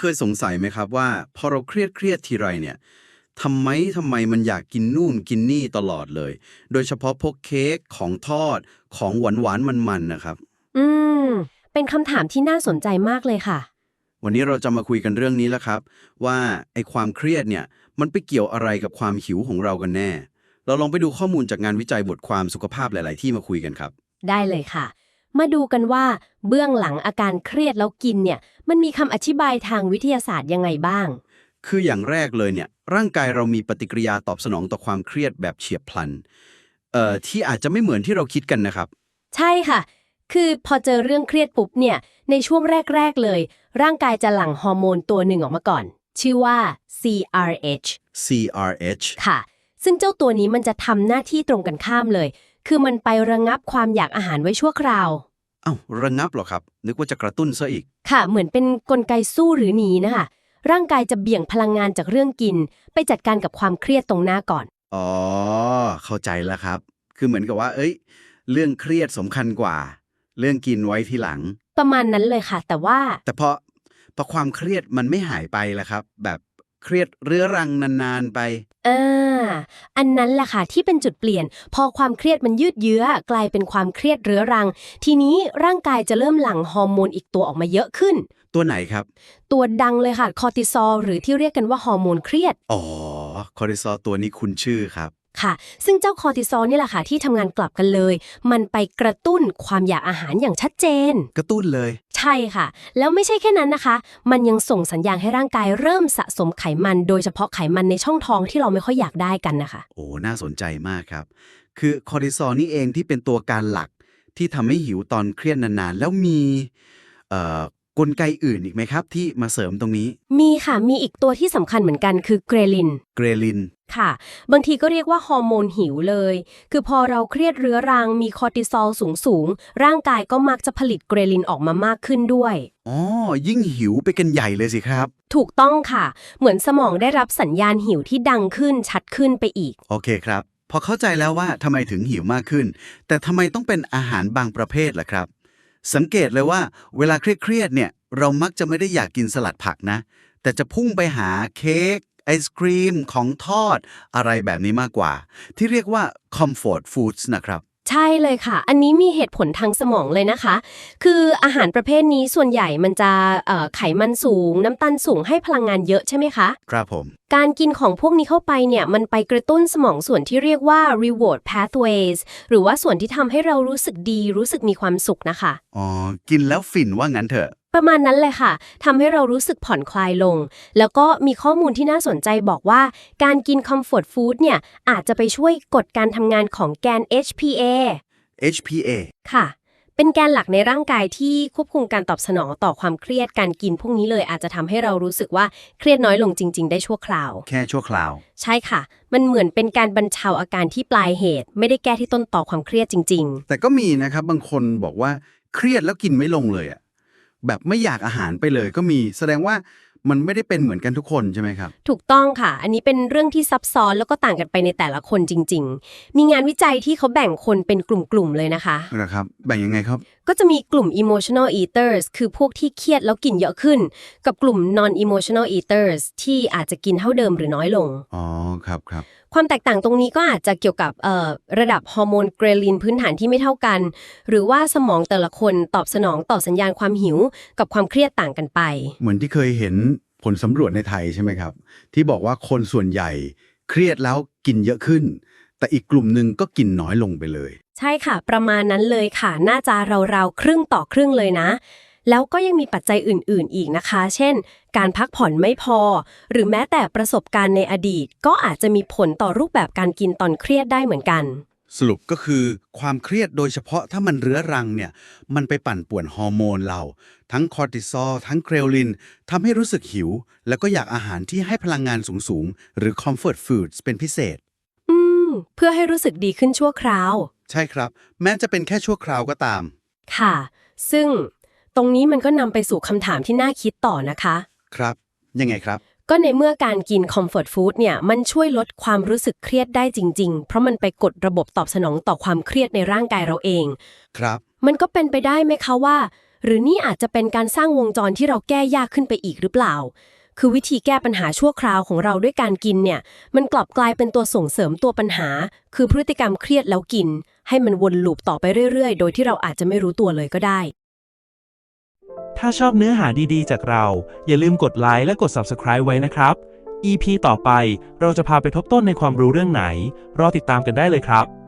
เคยสงสัยไหมครับว่า พอเราเครียดเครียดทีไรเนี่ยทำไมทำไมมันอยากกินนู่นกินนี่ตลอดเลย โดยเฉพาะพวกเค้กของทอดของหวานหวานๆมันๆนะครับ อืม เป็นคำถามที่น่าสนใจมากเลยค่ะ วันนี้เราจะมาคุยกันเรื่องนี้แล้วครับ ว่าไอ้ความเครียดเนี่ย มันไปเกี่ยวอะไรกับความหิวของเรากันแน่ เราลองไปดูข้อมูลจากงานวิจัยบทความสุขภาพหลาย ๆ ที่มาคุยกันครับ ได้เลยค่ะ มาดูกันว่าเบื้องหลังอาการเครียดแล้วกินเนี่ย มันมีคำอธิบายทางวิทยาศาสตร์ยังไงบ้าง คืออย่างแรกเลยเนี่ยร่างกายเรามีปฏิกิริยาตอบสนองต่อความเครียดแบบเฉียบพลันเอ่อที่อาจจะไม่เหมือนที่เราคิดกันนะครับ ใช่ค่ะ คือพอเจอเรื่องเครียดปุ๊บเนี่ย ในช่วงแรก ๆ เลย ร่างกายจะหลั่งฮอร์โมนตัวหนึ่งออกมาก่อน ชื่อว่า CRH CRH ค่ะ ซึ่งเจ้าตัวนี้มันจะทำหน้าที่ตรงกันข้ามเลย คือมันไประงับความอยากอาหารไว้ชั่วคราวเอ้าระงับเหรอครับ นึกว่าจะกระตุ้นซะอีก ค่ะเหมือนเป็นนกลไกสู้หรือหนีนะคะร่างกายจะเบี่ยงพลังงานจากเรื่องกิน ไปจัดการกับความเครียดตรงหน้าก่อน อ๋อ เข้าใจแล้วครับ คือเหมือนกับว่า เอ้ย เรื่องเครียดสำคัญกว่า เรื่องกินไว้ทีหลัง ประมาณนั้นเลยค่ะ แต่ว่าแต่พอพอความเครียดมันไม่หายไปแล้วครับ แบบเครียดเรื้อรังนานๆไปอ่า อันนั้นแหละค่ะที่เป็นจุดเปลี่ยน พอความเครียดมันยืดเยื้อ กลายเป็นความเครียดเรื้อรัง ทีนี้ร่างกายจะเริ่มหลั่งฮอร์โมนอีกตัวออกมาเยอะขึ้น ตัวไหนครับ ตัวดังเลยค่ะคอร์ติซอลหรือที่เรียกกันว่าฮอร์โมนเครียด อ๋อ คอร์ติซอลตัวนี้คุณชื่อครับ ค่ะ ซึ่งเจ้าคอร์ติซอลนี่แหละค่ะที่ทำงานกลับกันเลย มันไปกระตุ้นความอยากอาหารอย่างชัดเจน กระตุ้นเลย ใช่ค่ะ แล้วไม่ใช่แค่นั้นนะคะ มันยังส่งสัญญาณให้ร่างกายเริ่มสะสมไขมัน โดยเฉพาะไขมันในช่องท้องที่เราไม่ค่อยอยากได้กันนะคะ โอ้ น่าสนใจมากครับ คือคอร์ติซอลนี่เองที่เป็นตัวการหลักที่ทำให้หิวตอนเครียดนานๆ แล้วมี กลไกอื่นอีกไหมครับ ที่มาเสริมตรงนี้ มีค่ะ มีอีกตัวที่สำคัญเหมือนกันคือเกรลิน เกรลิน ค่ะ บางทีก็เรียกว่าฮอร์โมนหิวเลย คือพอเราเครียดเรื้อรัง มีคอร์ติซอลสูงสูงๆร่างกายก็มักจะผลิตเกรลินออกมามากขึ้นด้วย อ๋อ ยิ่งหิวไปกันใหญ่เลยสิครับ ถูกต้องค่ะ เหมือนสมองได้รับสัญญาณหิวที่ดังขึ้นชัดขึ้นไปอีก โอเคครับ พอเข้าใจแล้วว่าทำไมถึงหิวมากขึ้น แต่ทำไมต้องเป็นอาหารบางประเภทล่ะครับ สังเกตเลยว่าเวลาเครียดๆเนี่ยเรามักจะไม่ได้อยากกินสลัดผักนะ แต่จะพุ่งไปหาเค้กไอศครีมของทอด อะไรแบบนี้มากกว่า ที่เรียกว่า comfort foods นะครับ ใช่เลยค่ะ อันนี้มีเหตุผลทางสมองเลยนะคะ คืออาหารประเภทนี้ส่วนใหญ่มันจะเอ่อไขมันสูง น้ำตาลสูงให้พลังงานเยอะใช่ไหมคะ ครับผม การกินของพวกนี้เข้าไปเนี่ย มันไปกระตุ้นสมองส่วนที่เรียกว่า reward pathways หรือว่าส่วนที่ทำให้เรารู้สึกดีรู้สึกมีความสุขนะคะ อ๋อ กินแล้วฝิ่นว่างั้นเถอะ ประมาณนั้นเลยค่ะทำให้เรารู้สึกผ่อนคลายลง แล้วก็มีข้อมูลที่น่าสนใจบอกว่า การกิน comfort food เนี่ย อาจจะไปช่วยกดการทำงานของแกน HPA HPA ค่ะ เป็นแกนหลักในร่างกายที่ควบคุมการตอบสนองต่อความเครียดการกินพวกนี้เลยอาจจะทำให้เรารู้สึกว่าเครียดน้อยลงจริง ๆ ได้ชั่วคราว แค่ชั่วคราว ใช่ค่ะ มันเหมือนเป็นการบรรเทาอาการที่ปลายเหตุ ไม่ได้แก้ที่ต้นต่อความเครียดจริงแต่ก็มีนะครับบางคนบอกว่าเครียดแล้วกินไม่ลงเลยอะ แบบไม่อยากอาหารไปเลยก็มี แสดงว่ามันไม่ได้เป็นเหมือนกันทุกคนใช่ไหมครับๆถูกต้องค่ะ อันนี้เป็นเรื่องที่ซับซ้อนแล้วก็ต่างกันไปในแต่ละคนจริง ๆ มีงานวิจัยที่เขาแบ่งคนเป็นกลุ่มๆเลยนะคะนะครับ แบ่งยังไงครับ ก็จะมีกลุ่ม emotional eaters คือพวกที่เครียดแล้วกินเยอะขึ้น กับกลุ่ม non emotional eaters ที่อาจจะกินเท่าเดิมหรือน้อยลง อ๋อ ครับครับ ความแตกต่างตรงนี้ก็อาจจะเกี่ยวกับเอ่อระดับฮอร์โมนเกรลินพื้นฐานที่ไม่เท่ากัน หรือว่าสมองแต่ละคนตอบสนองต่อสัญญาณความหิว กับความเครียดต่างกันไป เหมือนที่เคยเห็นผลสำรวจในไทยใช่ไหมครับ ที่บอกว่าคนส่วนใหญ่เครียดแล้วกินเยอะขึ้น แต่อีกกลุ่มหนึ่งก็กินน้อยลงไปเลย ใช่ค่ะ ประมาณนั้นเลยค่ะน่าจะราวๆครึ่งต่อครึ่งเลยนะ แล้วก็ยังมีปัจจัยอื่น ๆ อีกนะคะ เช่น การพักผ่อนไม่พอ หรือแม้แต่ประสบการณ์ในอดีต ก็อาจจะมีผลต่อรูปแบบการกินตอนเครียดได้เหมือนกันสรุปก็คือความเครียดโดยเฉพาะถ้ามันเรื้อรังเนี่ย มันไปปั่นป่วนฮอร์โมนเรา ทั้งคอร์ติซอลทั้งเกรลินทำให้รู้สึกหิว แล้วก็อยากอาหารที่ให้พลังงานสูง ๆ หรือ comfort foods เป็นพิเศษอืม เพื่อให้รู้สึกดีขึ้นชั่วคราว ใช่ครับ แม้จะเป็นแค่ชั่วคราวก็ตาม ค่ะ ซึ่งตรงนี้มันก็นำไปสู่คำถามที่น่าคิดต่อนะคะ ครับ ยังไงครับ ก็ในเมื่อการกิน comfort food เนี่ย มันช่วยลดความรู้สึกเครียดได้จริง ๆ เพราะมันไปกดระบบตอบสนองต่อความเครียดในร่างกายเราเอง ครับ มันก็เป็นไปได้ไหมคะว่า หรือนี่อาจจะเป็นการสร้างวงจรที่เราแก้ยากขึ้นไปอีกหรือเปล่า คือวิธีแก้ปัญหาชั่วคราวของเราด้วยการกินเนี่ย มันกลับกลายเป็นตัวส่งเสริมตัวปัญหา คือพฤติกรรมเครียดแล้วกิน ให้มันวนลูปต่อไปเรื่อย ๆ โดยที่เราอาจจะไม่รู้ตัวเลยก็ได้ ถ้าชอบเนื้อหาดีๆ จากเรา อย่าลืมกดไลค์และกด Subscribe ไว้นะครับ EP ต่อไปเราจะพาไปทบต้นในความรู้เรื่องไหน รอติดตามกันได้เลยครับ